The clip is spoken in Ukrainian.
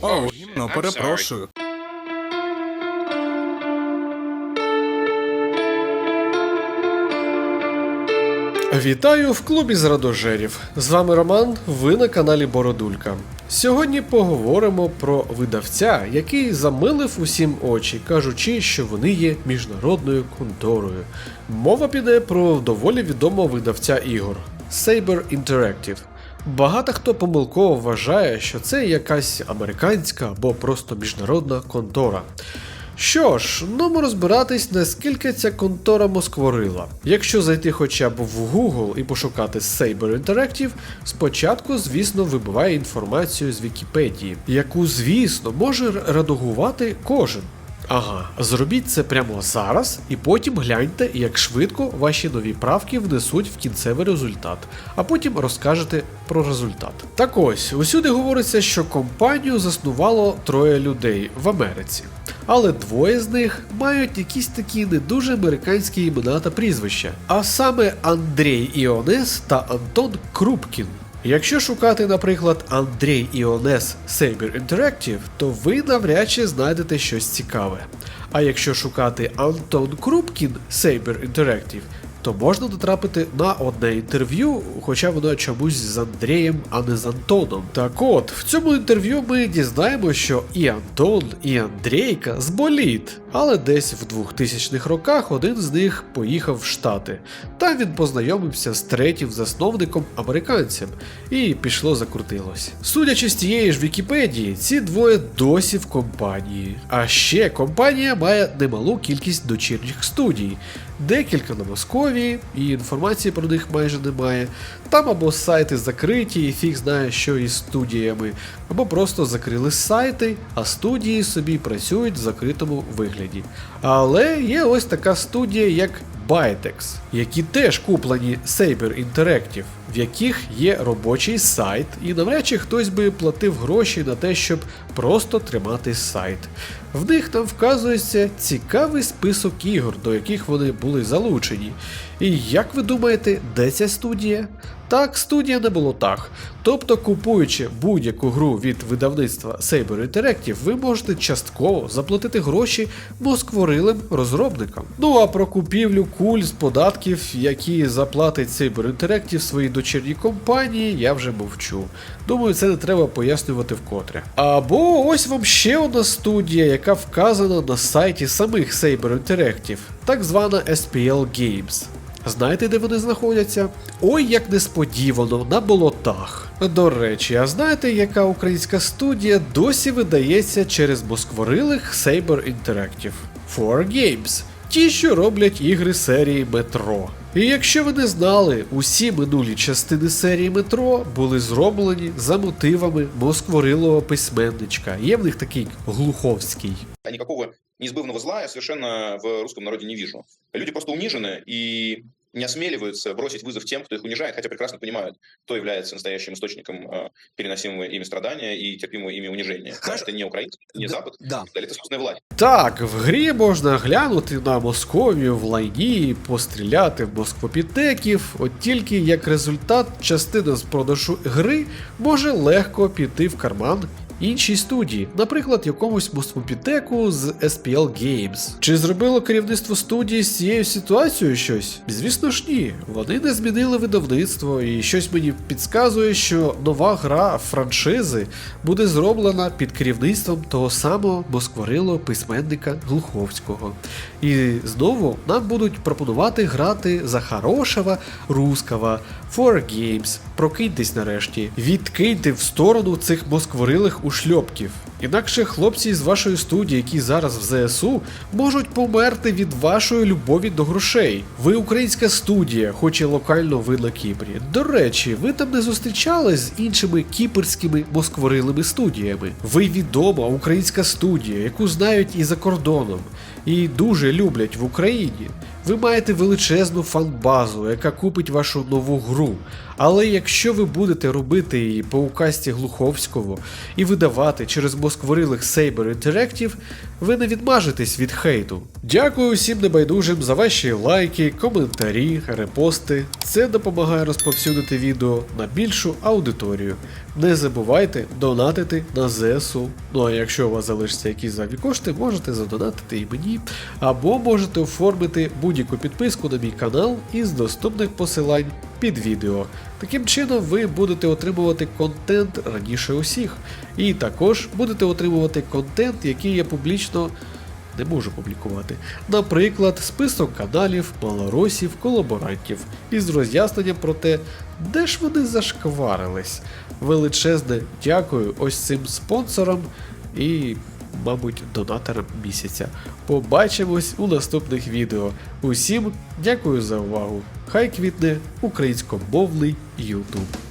О, гімно, перепрошую. Вітаю в клубі зрадожерів. З вами Роман, ви на каналі Бородулька. Сьогодні поговоримо про видавця, який замилив усім очі, кажучи, що вони є міжнародною конторою. Мова піде про доволі відомого видавця ігор Saber Interactive. Багато хто помилково вважає, що це якась американська або просто міжнародна контора. Що ж, ну розбиратись, наскільки ця контора москворила. Якщо зайти хоча б в Google і пошукати Saber Interactive, спочатку, звісно, вибиває інформацію з Вікіпедії, яку, звісно, може редагувати кожен. Ага, зробіть це прямо зараз, і потім гляньте, як швидко ваші нові правки внесуть в кінцевий результат, а потім розкажете про результат. Так ось, усюди говориться, що компанію заснувало троє людей в Америці. Але двоє з них мають якісь такі не дуже американські імена та прізвища, а саме Андрій Іонес та Антон Крупкін. Якщо шукати, наприклад, Андрій Іонес Saber Interactive, то ви навряд чи знайдете щось цікаве. А якщо шукати Антон Крупкін Saber Interactive, то можна натрапити на одне інтерв'ю, хоча воно чомусь з Андрієм, а не з Антоном. Так от, в цьому інтерв'ю ми дізнаємо, що і Антон, і Андрійка з боліт. Але десь в 2000-х роках один з них поїхав в Штати. Там він познайомився з третім засновником американцем, і пішло закрутилось. Судячи з тієї ж Вікіпедії, ці двоє досі в компанії. А ще компанія має немалу кількість дочірніх студій, декілька на Московії, і інформації про них майже немає. Там або сайти закриті, і фіг знає, що із студіями, або просто закрили сайти, а студії собі працюють в закритому вигляді. Але є ось така студія, як Bytex, які теж куплені Saber Interactive, в яких є робочий сайт, і навряд чи хтось би платив гроші на те, щоб просто тримати сайт. В них там вказується цікавий список ігор, до яких вони були залучені. І як ви думаєте, де ця студія? Так, студія не було так. Тобто, купуючи будь-яку гру від видавництва Saber Interactive, ви можете частково заплатити гроші москворилим розробникам. Ну а про купівлю куль з податків, які заплатить Saber Interactive своїй дочірній компанії, я вже мовчу. Думаю, це не треба пояснювати вкотре. Або ось вам ще одна студія, яка вказана на сайті самих Saber Interactive, так звана SPL Games. Знаєте, де вони знаходяться? Ой, як несподівано, на болотах. До речі, а знаєте, яка українська студія досі видається через москворилих Saber Interactive? 4 Games. Ті, що роблять ігри серії Метро. І якщо ви не знали, усі минулі частини серії Метро були зроблені за мотивами москворилого письменничка. Є в них такий глуховський. А никакого неизбывного зла я совершенно в русском народі не вижу. Люди просто унижені и не осмеливаются бросить вызов тем, кто их унижает, хотя прекрасно понимают, кто является настоящим источником э, переносимого ими страдания и терпимого ими унижения. Потому что это не Украина, не Да, Запад, да. это собственная власть. Так, в грі можна глянути на Московію в лайні, постріляти в москвопітеків, от тільки як результат частина з продажу гри може легко піти в карман іншій студії, наприклад, якомусь москвопітеку з SPL Games. Чи зробило керівництво студії з цією ситуацією щось? Звісно ж ні. Вони не змінили видавництво, і щось мені підказує, що нова гра франшизи буде зроблена під керівництвом того самого москворилого письменника Глуховського. І знову нам будуть пропонувати грати за хорошого русского 4 Games. Прокиньтесь нарешті, відкиньте в сторону цих москворилих ушльопків. Інакше хлопці з вашої студії, які зараз в ЗСУ, можуть померти від вашої любові до грошей. Ви українська студія, хоч і локально ви на Кіпрі. До речі, ви там не зустрічались з іншими кіпрськими москворилими студіями. Ви відома українська студія, яку знають і за кордоном, і дуже люблять в Україні. Ви маєте величезну фан-базу, яка купить вашу нову гру. Але якщо ви будете робити її по указці Глуховського і видавати через москворилих Saber Interactive, ви не відмажетесь від хейту. Дякую всім небайдужим за ваші лайки, коментарі, репости. Це допомагає розповсюдити відео на більшу аудиторію. Не забувайте донатити на ЗСУ. Ну а якщо у вас залишаться якісь зайві кошти, можете задонатити і мені, або можете оформити будь-яку підписку на мій канал із доступних посилань під відео. Таким чином ви будете отримувати контент раніше усіх, і також будете отримувати контент, який я публічно не можу публікувати. Наприклад, список каналів, малоросів, колаборантів із роз'ясненням про те, де ж вони зашкварились. Величезне дякую ось цим спонсорам і, мабуть, донатор місяця. Побачимось у наступних відео. Усім дякую за увагу. Хай квітне українськомовний YouTube.